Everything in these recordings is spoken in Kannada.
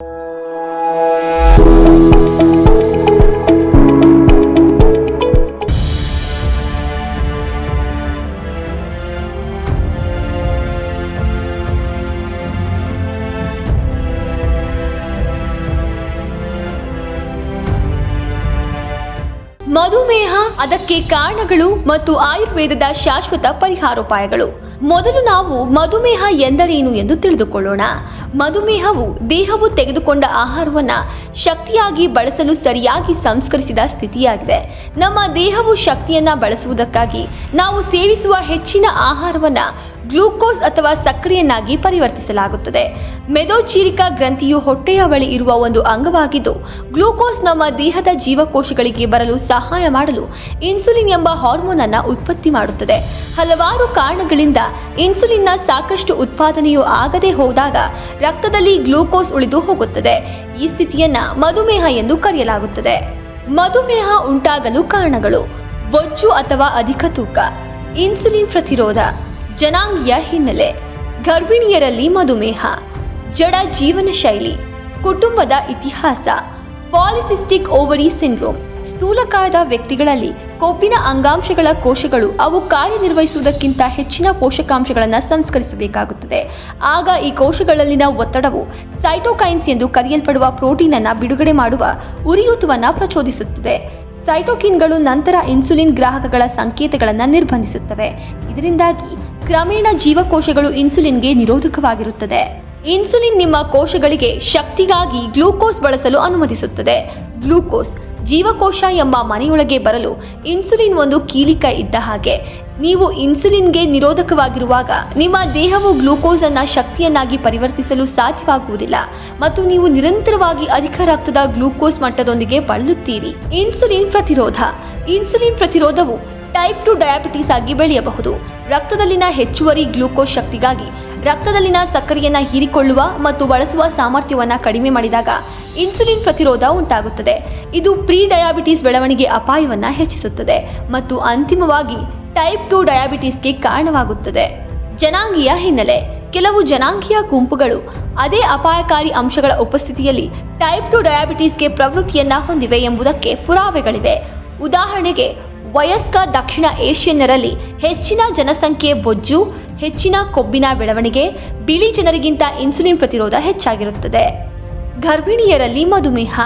ಮಧುಮೇಹ ಅದಕ್ಕೆ ಕಾರಣಗಳು ಮತ್ತು ಆಯುರ್ವೇದದ ಶಾಶ್ವತ ಪರಿಹಾರೋಪಾಯಗಳು. ಮೊದಲು ನಾವು ಮಧುಮೇಹ ಎಂದರೇನು ಎಂದು ತಿಳಿದುಕೊಳ್ಳೋಣ. ಮಧುಮೇಹವು ದೇಹವು ತೆಗೆದುಕೊಂಡ ಆಹಾರವನ್ನು ಶಕ್ತಿಯಾಗಿ ಬಳಸಲು ಸರಿಯಾಗಿ ಸಂಸ್ಕರಿಸಿದ ಸ್ಥಿತಿಯಾಗಿದೆ. ನಮ್ಮ ದೇಹವು ಶಕ್ತಿಯನ್ನ ಬಳಸುವುದಕ್ಕಾಗಿ ನಾವು ಸೇವಿಸುವ ಹೆಚ್ಚಿನ ಆಹಾರವನ್ನ ಗ್ಲೂಕೋಸ್ ಅಥವಾ ಸಕ್ರಿಯನ್ನಾಗಿ ಪರಿವರ್ತಿಸಲಾಗುತ್ತದೆ. ಮೆದೋಚೀರಿಕ ಗ್ರಂಥಿಯು ಹೊಟ್ಟೆಯ ಬಳಿ ಇರುವ ಒಂದು ಅಂಗವಾಗಿದ್ದು, ಗ್ಲೂಕೋಸ್ ನಮ್ಮ ದೇಹದ ಜೀವಕೋಶಗಳಿಗೆ ಬರಲು ಸಹಾಯ ಮಾಡಲು ಇನ್ಸುಲಿನ್ ಎಂಬ ಹಾರ್ಮೋನ್ ಅನ್ನು ಉತ್ಪತ್ತಿ ಮಾಡುತ್ತದೆ. ಹಲವಾರು ಕಾರಣಗಳಿಂದ ಇನ್ಸುಲಿನ್ನ ಸಾಕಷ್ಟು ಉತ್ಪಾದನೆಯು ಆಗದೆ ಹೋದಾಗ ರಕ್ತದಲ್ಲಿ ಗ್ಲೂಕೋಸ್ ಉಳಿದು ಹೋಗುತ್ತದೆ. ಈ ಸ್ಥಿತಿಯನ್ನ ಮಧುಮೇಹ ಎಂದು ಕರೆಯಲಾಗುತ್ತದೆ. ಮಧುಮೇಹ ಉಂಟಾಗಲು ಕಾರಣಗಳು, ಬೊಜ್ಜು ಅಥವಾ ಅಧಿಕ ತೂಕ, ಇನ್ಸುಲಿನ್ ಪ್ರತಿರೋಧ. ಜನಾಂಗೀಯ ಹಿನ್ನೆಲೆ. ಗರ್ಭಿಣಿಯರಲ್ಲಿ ಮಧುಮೇಹ, ಜಡ ಜೀವನ ಶೈಲಿ, ಕುಟುಂಬದ ಇತಿಹಾಸ, ಪಾಲಿಸಿಸ್ಟಿಕ್ ಓವರಿ ಸಿಂಡ್ರೋಮ್ ಸ್ಥೂಲಕಾಯದ ವ್ಯಕ್ತಿಗಳಲ್ಲಿ ಕೊಬ್ಬಿನ ಅಂಗಾಂಶಗಳ ಕೋಶಗಳು ಅವು ಕಾರ್ಯನಿರ್ವಹಿಸುವುದಕ್ಕಿಂತ ಹೆಚ್ಚಿನ ಪೋಷಕಾಂಶಗಳನ್ನು ಸಂಸ್ಕರಿಸಬೇಕಾಗುತ್ತದೆ. ಆಗ ಈ ಕೋಶಗಳಲ್ಲಿನ ಒತ್ತಡವು ಸೈಟೋಕೈನ್ಸ್ ಎಂದು ಕರೆಯಲ್ಪಡುವ ಪ್ರೋಟೀನನ್ನು ಬಿಡುಗಡೆ ಮಾಡುವ ಉರಿಯೂತವನ್ನು ಪ್ರಚೋದಿಸುತ್ತದೆ. ಸೈಟೋಕಿನ್ಗಳು ನಂತರ ಇನ್ಸುಲಿನ್ ಗ್ರಾಹಕಗಳ ಸಂಕೇತಗಳನ್ನು ನಿರ್ಬಂಧಿಸುತ್ತವೆ. ಇದರಿಂದಾಗಿ ಕ್ರಮೇಣ ಜೀವಕೋಶಗಳು ಇನ್ಸುಲಿನ್ಗೆ ನಿರೋಧಕವಾಗಿರುತ್ತದೆ. ಇನ್ಸುಲಿನ್ ನಿಮ್ಮ ಕೋಶಗಳಿಗೆ ಶಕ್ತಿಗಾಗಿ ಗ್ಲೂಕೋಸ್ ಬಳಸಲು ಅನುಮತಿಸುತ್ತದೆ. ಗ್ಲೂಕೋಸ್ ಜೀವಕೋಶ ಎಂಬ ಮನೆಯೊಳಗೆ ಬರಲು ಇನ್ಸುಲಿನ್ ಒಂದು ಕೀಲಿಕೈ ಇದ್ದ ಹಾಗೆ ನೀವು ಇನ್ಸುಲಿನ್ಗೆ ನಿರೋಧಕವಾಗಿರುವಾಗ ನಿಮ್ಮ ದೇಹವು ಗ್ಲೂಕೋಸ್ ಅನ್ನ ಶಕ್ತಿಯನ್ನಾಗಿ ಪರಿವರ್ತಿಸಲು ಸಾಧ್ಯವಾಗುವುದಿಲ್ಲ ಮತ್ತು ನೀವು ನಿರಂತರವಾಗಿ ಅಧಿಕ ರಕ್ತದ ಗ್ಲೂಕೋಸ್ ಮಟ್ಟದೊಂದಿಗೆ ಬಳಲುತ್ತೀರಿ. ಇನ್ಸುಲಿನ್ ಪ್ರತಿರೋಧ. ಇನ್ಸುಲಿನ್ ಪ್ರತಿರೋಧವು ಟೈಪ್ ಟು ಡಯಾಬಿಟಿಸ್ ಆಗಿ ಬೆಳೆಯಬಹುದು. ರಕ್ತದಲ್ಲಿನ ಹೆಚ್ಚುವರಿ ಗ್ಲೂಕೋಸ್ ಶಕ್ತಿಗಾಗಿ ರಕ್ತದಲ್ಲಿನ ಸಕ್ಕರೆಯನ್ನು ಹೀರಿಕೊಳ್ಳುವ ಮತ್ತು ಬಳಸುವ ಸಾಮರ್ಥ್ಯವನ್ನ ಕಡಿಮೆ ಮಾಡಿದಾಗ ಇನ್ಸುಲಿನ್ ಪ್ರತಿರೋಧ ಉಂಟಾಗುತ್ತದೆ. ಇದು ಪ್ರೀ ಡಯಾಬಿಟಿಸ್ ಬೆಳವಣಿಗೆ ಅಪಾಯವನ್ನ ಹೆಚ್ಚಿಸುತ್ತದೆ ಮತ್ತು ಅಂತಿಮವಾಗಿ ಟೈಪ್ ಟು ಡಯಾಬಿಟಿಸ್ಗೆ ಕಾರಣವಾಗುತ್ತದೆ. ಜನಾಂಗೀಯ ಹಿನ್ನೆಲೆ. ಕೆಲವು ಜನಾಂಗೀಯ ಗುಂಪುಗಳು ಅದೇ ಅಪಾಯಕಾರಿ ಅಂಶಗಳ ಉಪಸ್ಥಿತಿಯಲ್ಲಿ ಟೈಪ್ ಟು ಡಯಾಬಿಟಿಸ್ಗೆ ಪ್ರವೃತ್ತಿಯನ್ನ ಹೊಂದಿವೆ ಎಂಬುದಕ್ಕೆ ಪುರಾವೆಗಳಿವೆ. ಉದಾಹರಣೆಗೆ, ವಯಸ್ಕ ದಕ್ಷಿಣ ಏಷ್ಯನ್ನರಲ್ಲಿ ಹೆಚ್ಚಿನ ಜನಸಂಖ್ಯೆ ಬೊಜ್ಜು, ಹೆಚ್ಚಿನ ಕೊಬ್ಬಿನ ಬೆಳವಣಿಗೆ, ಬಿಳಿ ಜನರಿಗಿಂತ ಇನ್ಸುಲಿನ್ ಪ್ರತಿರೋಧ ಹೆಚ್ಚಾಗಿರುತ್ತದೆ. ಗರ್ಭಿಣಿಯರಲ್ಲಿ ಮಧುಮೇಹ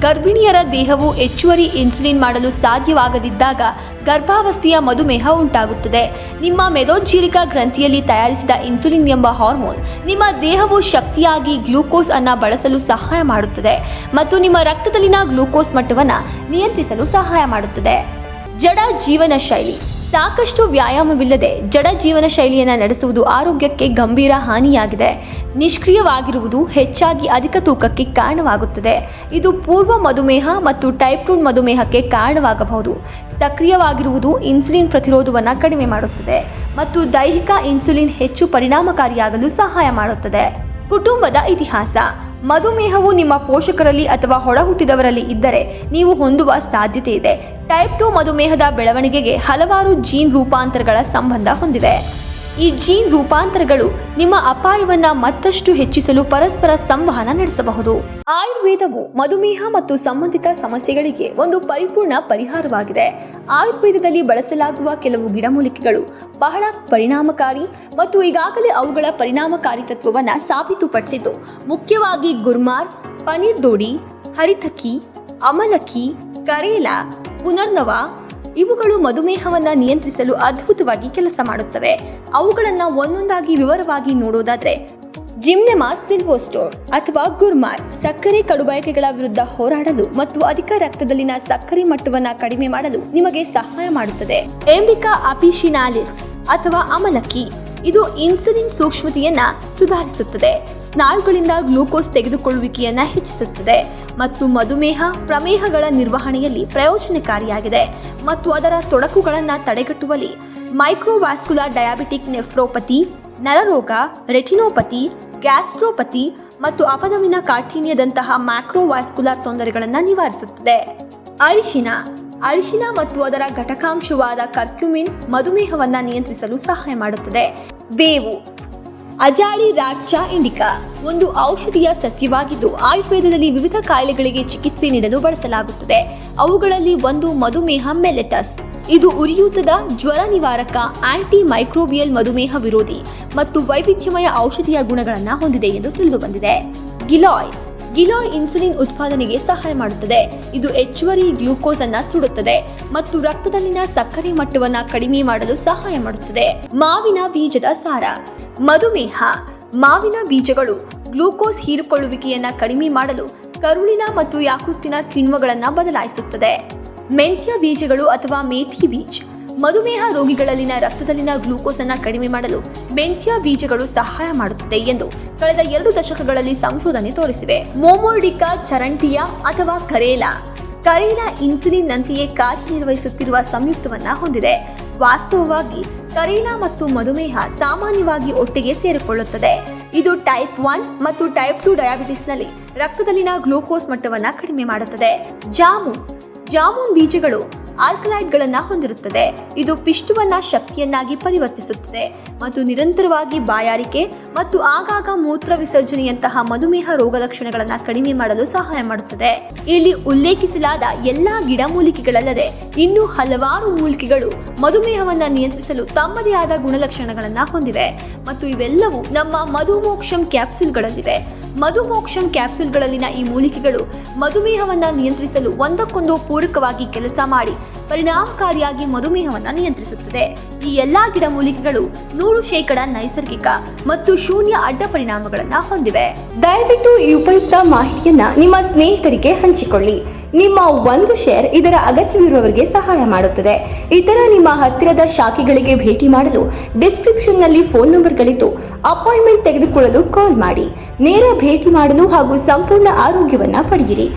ಗರ್ಭಿಣಿಯರ ದೇಹವು ಹೆಚ್ಚುವರಿ ಇನ್ಸುಲಿನ್ ಮಾಡಲು ಸಾಧ್ಯವಾಗದಿದ್ದಾಗ ಗರ್ಭಾವಸ್ಥೆಯ ಮಧುಮೇಹ ಉಂಟಾಗುತ್ತದೆ. ನಿಮ್ಮ ಮೆದೋಜ್ಜೀರಿಕ ಗ್ರಂಥಿಯಲ್ಲಿ ತಯಾರಿಸಿದ ಇನ್ಸುಲಿನ್ ಎಂಬ ಹಾರ್ಮೋನ್ ನಿಮ್ಮ ದೇಹವು ಶಕ್ತಿಯಾಗಿ ಗ್ಲೂಕೋಸ್ ಅನ್ನು ಬಳಸಲು ಸಹಾಯ ಮಾಡುತ್ತದೆ ಮತ್ತು ನಿಮ್ಮ ರಕ್ತದಲ್ಲಿನ ಗ್ಲೂಕೋಸ್ ಮಟ್ಟವನ್ನು ನಿಯಂತ್ರಿಸಲು ಸಹಾಯ ಮಾಡುತ್ತದೆ. ಜಡ ಜೀವನ ಶೈಲಿ ಸಾಕಷ್ಟು ವ್ಯಾಯಾಮವಿಲ್ಲದೆ ಜಡ ಜೀವನ ಶೈಲಿಯನ್ನು ನಡೆಸುವುದು ಆರೋಗ್ಯಕ್ಕೆ ಗಂಭೀರ ಹಾನಿಯಾಗಿದೆ. ನಿಷ್ಕ್ರಿಯವಾಗಿರುವುದು ಹೆಚ್ಚಾಗಿ ಅಧಿಕ ತೂಕಕ್ಕೆ ಕಾರಣವಾಗುತ್ತದೆ. ಇದು ಪೂರ್ವ ಮಧುಮೇಹ ಮತ್ತು ಟೈಪ್ ಟು ಮಧುಮೇಹಕ್ಕೆ ಕಾರಣವಾಗಬಹುದು. ಸಕ್ರಿಯವಾಗಿರುವುದು ಇನ್ಸುಲಿನ್ ಪ್ರತಿರೋಧವನ್ನು ಕಡಿಮೆ ಮಾಡುತ್ತದೆ ಮತ್ತು ದೈಹಿಕ ಇನ್ಸುಲಿನ್ ಹೆಚ್ಚು ಪರಿಣಾಮಕಾರಿಯಾಗಲು ಸಹಾಯ ಮಾಡುತ್ತದೆ. ಕುಟುಂಬದ ಇತಿಹಾಸ. ಮಧುಮೇಹವು ನಿಮ್ಮ ಪೋಷಕರಲ್ಲಿ ಅಥವಾ ಹೊರಹುಟ್ಟಿದವರಲ್ಲಿ ಇದ್ದರೆ ನೀವು ಹೊಂದುವ ಸಾಧ್ಯತೆ ಇದೆ. ಟೈಪ್ ಟು ಮಧುಮೇಹದ ಬೆಳವಣಿಗೆಗೆ ಹಲವಾರು ಜೀನ್ ರೂಪಾಂತರಗಳ ಸಂಬಂಧ ಹೊಂದಿವೆ ಈ ಜೀನ್ ರೂಪಾಂತರಗಳು ನಿಮ್ಮ ಅಪಾಯವನ್ನ ಮತ್ತಷ್ಟು ಹೆಚ್ಚಿಸಲು ಪರಸ್ಪರ ಸಂವಹನ ನಡೆಸಬಹುದು. ಆಯುರ್ವೇದವು ಮಧುಮೇಹ ಮತ್ತು ಸಂಬಂಧಿತ ಸಮಸ್ಯೆಗಳಿಗೆ ಒಂದು ಪರಿಪೂರ್ಣ ಪರಿಹಾರವಾಗಿದೆ. ಆಯುರ್ವೇದದಲ್ಲಿ ಬಳಸಲಾಗುವ ಕೆಲವು ಗಿಡಮೂಲಿಕೆಗಳು ಬಹಳ ಪರಿಣಾಮಕಾರಿ ಮತ್ತು ಈಗಾಗಲೇ ಅವುಗಳ ಪರಿಣಾಮಕಾರಿ ತತ್ವವನ್ನು ಸಾಬೀತುಪಡಿಸಿತು ಮುಖ್ಯವಾಗಿ ಗುರ್ಮಾರ್, ಪನೀರ್ ದೋಡಿ, ಹರಿತಕಿ ಅಮಲಕ್ಕಿ ಕರೇಲ, ಪುನರ್ನವ ಇವುಗಳು ಮಧುಮೇಹವನ್ನ ನಿಯಂತ್ರಿಸಲು ಅದ್ಭುತವಾಗಿ ಕೆಲಸ ಮಾಡುತ್ತವೆ. ಅವುಗಳನ್ನ ಒಂದೊಂದಾಗಿ ವಿವರವಾಗಿ ನೋಡೋದಾದ್ರೆ ಜಿಮ್ನೆಮಾ ಸಿಲ್ವೋಸ್ಟೋರ್ ಅಥವಾ ಗುರ್ಮಾರ್ ಸಕ್ಕರೆ ಕಡುಬಯಕೆಗಳ ವಿರುದ್ಧ ಹೋರಾಡಲು ಮತ್ತು ಅಧಿಕ ರಕ್ತದಲ್ಲಿನ ಸಕ್ಕರೆ ಮಟ್ಟವನ್ನ ಕಡಿಮೆ ಮಾಡಲು ನಿಮಗೆ ಸಹಾಯ ಮಾಡುತ್ತದೆ. ಎಂಬಿಕಾ ಅಪಿಶಿನಾಲಿಸ್ ಅಥವಾ ಅಮಲಕ್ಕಿ. ಇದು ಇನ್ಸುಲಿನ್ ಸೂಕ್ಷ್ಮತೆಯನ್ನ ಸುಧಾರಿಸುತ್ತದೆ. ಸ್ನಾಯುಗಳಿಂದ ಗ್ಲೂಕೋಸ್ ತೆಗೆದುಕೊಳ್ಳುವಿಕೆಯನ್ನ ಹೆಚ್ಚಿಸುತ್ತದೆ ಮತ್ತು ಮಧುಮೇಹ, ಪ್ರಮೇಹಗಳ ನಿರ್ವಹಣೆಯಲ್ಲಿ ಪ್ರಯೋಜನಕಾರಿಯಾಗಿದೆ ಮತ್ತು ಅದರ ತೊಡಕುಗಳನ್ನು ತಡೆಗಟ್ಟುವಲ್ಲಿ ಮೈಕ್ರೋವ್ಯಾಸ್ಕುಲರ್ ಡಯಾಬಿಟಿಕ್ ನೆಫ್ರೋಪತಿ, ನರರೋಗ, ರೆಟಿನೋಪತಿ, ಗ್ಯಾಸ್ಟ್ರೋಪತಿ ಮತ್ತು ಅಪಧಮಿನ ಕಾಠಿಣ್ಯದಂತಹ ಮ್ಯಾಕ್ರೋವ್ಯಾಸ್ಕುಲರ್ ತೊಂದರೆಗಳನ್ನು ನಿವಾರಿಸುತ್ತದೆ. ಅರಿಶಿನ ಅರಿಶಿನ ಮತ್ತು ಅದರ ಘಟಕಾಂಶವಾದ ಕರ್ಕ್ಯುಮಿನ್ ಮಧುಮೇಹವನ್ನು ನಿಯಂತ್ರಿಸಲು ಸಹಾಯ ಮಾಡುತ್ತದೆ. ಬೇವು. Azadirachta indica. ಒಂದು ಔಷಧಿಯ ಸಸ್ಯವಾಗಿದ್ದು ಆಯುರ್ವೇದದಲ್ಲಿ ವಿವಿಧ ಕಾಯಿಲೆಗಳಿಗೆ ಚಿಕಿತ್ಸೆ ನೀಡಲು ಬಳಸಲಾಗುತ್ತದೆ. ಅವುಗಳಲ್ಲಿ ಒಂದು ಮಧುಮೇಹ ಮೆಲೆಟಸ್. ಇದು ಉರಿಯೂತದ ಜ್ವರ ನಿವಾರಕ ಆಂಟಿ ಮೈಕ್ರೋಬಿಯಲ್ ಮಧುಮೇಹ ವಿರೋಧಿ ಮತ್ತು ವೈವಿಧ್ಯಮಯ ಔಷಧೀಯ ಗುಣಗಳನ್ನು ಹೊಂದಿದೆ ಎಂದು ತಿಳಿದುಬಂದಿದೆ ಗಿಲಾಯ್. ಗಿಲಾಯ್ ಇನ್ಸುಲಿನ್ ಉತ್ಪಾದನೆಗೆ ಸಹಾಯ ಮಾಡುತ್ತದೆ. ಇದು ಹೆಚ್ಚುವರಿ ಗ್ಲೂಕೋಸ್ ಅನ್ನ ಸುಡುತ್ತದೆ ಮತ್ತು ರಕ್ತದಲ್ಲಿನ ಸಕ್ಕರೆ ಮಟ್ಟವನ್ನು ಕಡಿಮೆ ಮಾಡಲು ಸಹಾಯ ಮಾಡುತ್ತದೆ. ಮಾವಿನ ಬೀಜದ ಸಾರ. ಮಧುಮೇಹ. ಮಾವಿನ ಬೀಜಗಳು ಗ್ಲೂಕೋಸ್ ಹೀರಿಕೊಳ್ಳುವಿಕೆಯನ್ನು ಕಡಿಮೆ ಮಾಡಲು ಕರುಳಿನ ಮತ್ತು ಯಾಕೂತಿನ ಕಿಣ್ವಗಳನ್ನು ಬದಲಾಯಿಸುತ್ತದೆ. ಮೆಂತ್ಯ ಬೀಜಗಳು ಅಥವಾ ಮೇಥಿ ಬೀಜ್. ಮಧುಮೇಹ ರೋಗಿಗಳಲ್ಲಿನ ರಕ್ತದಲ್ಲಿನ ಗ್ಲೂಕೋಸ್ ಅನ್ನು ಕಡಿಮೆ ಮಾಡಲು ಮೆಂತ್ಯ ಬೀಜಗಳು ಸಹಾಯ ಮಾಡುತ್ತದೆ ಎಂದು ಕಳೆದ ಎರಡು ದಶಕಗಳಲ್ಲಿ ಸಂಶೋಧನೆ ತೋರಿಸಿವೆ ಮೋಮೋರ್ಡಿಕಾ ಚರಂಟಿಯ ಅಥವಾ ಕರೇಲಾ. ಕರೇಲ ಇನ್ಸುಲಿನ್ ನಂತೆಯೇ ಕಾರ್ಯನಿರ್ವಹಿಸುತ್ತಿರುವ ಸಂಯುಕ್ತವನ್ನ ಹೊಂದಿದೆ. ವಾಸ್ತವವಾಗಿ ಕರೇಲಾ ಮತ್ತು ಮಧುಮೇಹ ಸಾಮಾನ್ಯವಾಗಿ ಒಟ್ಟಿಗೆ ಸೇರಿಕೊಳ್ಳುತ್ತದೆ. ಇದು ಟೈಪ್ ಒನ್ ಮತ್ತು ಟೈಪ್ ಟು ಡಯಾಬಿಟಿಸ್ನಲ್ಲಿ ರಕ್ತದಲ್ಲಿನ ಗ್ಲೂಕೋಸ್ ಮಟ್ಟವನ್ನ ಕಡಿಮೆ ಮಾಡುತ್ತದೆ. ಜಾಮೂನ್. ಜಾಮೂನ್ ಬೀಜಗಳು ಆಲ್ಕಲೈಡ್ಗಳನ್ನ ಹೊಂದಿರುತ್ತದೆ. ಇದು ಪಿಷ್ಟವನ್ನ ಶಕ್ತಿಯನ್ನಾಗಿ ಪರಿವರ್ತಿಸುತ್ತದೆ ಮತ್ತು ನಿರಂತರವಾಗಿ ಬಾಯಾರಿಕೆ ಮತ್ತು ಆಗಾಗ ಮೂತ್ರ ವಿಸರ್ಜನೆಯಂತಹ ಮಧುಮೇಹ ರೋಗ ಲಕ್ಷಣಗಳನ್ನು ಕಡಿಮೆ ಮಾಡಲು ಸಹಾಯ ಮಾಡುತ್ತದೆ. ಇಲ್ಲಿ ಉಲ್ಲೇಖಿಸಲಾದ ಎಲ್ಲಾ ಗಿಡಮೂಲಿಕೆಗಳಲ್ಲದೆ ಇನ್ನೂ ಹಲವಾರು ಮೂಲಿಕೆಗಳು ಮಧುಮೇಹವನ್ನು ನಿಯಂತ್ರಿಸಲು ತಮ್ಮದೇ ಆದ ಗುಣಲಕ್ಷಣಗಳನ್ನು ಹೊಂದಿವೆ ಮತ್ತು ಇವೆಲ್ಲವೂ ನಮ್ಮ ಮಧುಮೋಕ್ಷಂ ಕ್ಯಾಪ್ಸೂಲ್ಗಳಲ್ಲಿವೆ. ಮಧುಮೋಕ್ಷಂ ಕ್ಯಾಪ್ಸೂಲ್ಗಳಲ್ಲಿನ ಈ ಮೂಲಿಕೆಗಳು ಮಧುಮೇಹವನ್ನು ನಿಯಂತ್ರಿಸಲು ಒಂದಕ್ಕೊಂದು ಪೂರಕವಾಗಿ ಕೆಲಸ ಮಾಡಿ Bye. ಪರಿಣಾಮಕಾರಿಯಾಗಿ ಮಧುಮೇಹವನ್ನು ನಿಯಂತ್ರಿಸುತ್ತದೆ. ಈ ಎಲ್ಲಾ ಗಿಡಮೂಲಿಕೆಗಳು ನೂರು ಶೇಕಡ ನೈಸರ್ಗಿಕ ಮತ್ತು ಶೂನ್ಯ ಅಡ್ಡ ಪರಿಣಾಮಗಳನ್ನು ಹೊಂದಿವೆ. ದಯವಿಟ್ಟು ಈ ಉಪಯುಕ್ತ ಮಾಹಿತಿಯನ್ನ ನಿಮ್ಮ ಸ್ನೇಹಿತರಿಗೆ ಹಂಚಿಕೊಳ್ಳಿ. ನಿಮ್ಮ ಒಂದು ಶೇರ್ ಇದರ ಅಗತ್ಯವಿರುವವರಿಗೆ ಸಹಾಯ ಮಾಡುತ್ತದೆ. ಇತರ ನಿಮ್ಮ ಹತ್ತಿರದ ಶಾಖೆಗಳಿಗೆ ಭೇಟಿ ಮಾಡಲು ಡಿಸ್ಕ್ರಿಪ್ಷನ್ನಲ್ಲಿ ಫೋನ್ ನಂಬರ್ಗಳಿದ್ದು, ಅಪಾಯಿಂಟ್ಮೆಂಟ್ ತೆಗೆದುಕೊಳ್ಳಲು ಕಾಲ್ ಮಾಡಿ. ನೇರ ಭೇಟಿ ಮಾಡಲು ಹಾಗೂ ಸಂಪೂರ್ಣ ಆರೋಗ್ಯವನ್ನ ಪಡೆಯಿರಿ.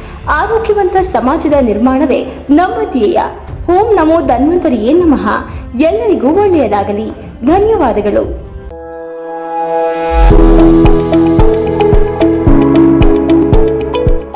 ಆರೋಗ್ಯವಂತ ಸಮಾಜದ ನಿರ್ಮಾಣವೇ ನಮ್ಮ ಧ್ಯೇಯ. ಓಂ ನಮೋ ಧನ್ವಂತರಿಯೇ ನಮಃ. ಎಲ್ಲರಿಗೂ ಒಳ್ಳೆಯದಾಗಲಿ. ಧನ್ಯವಾದಗಳು.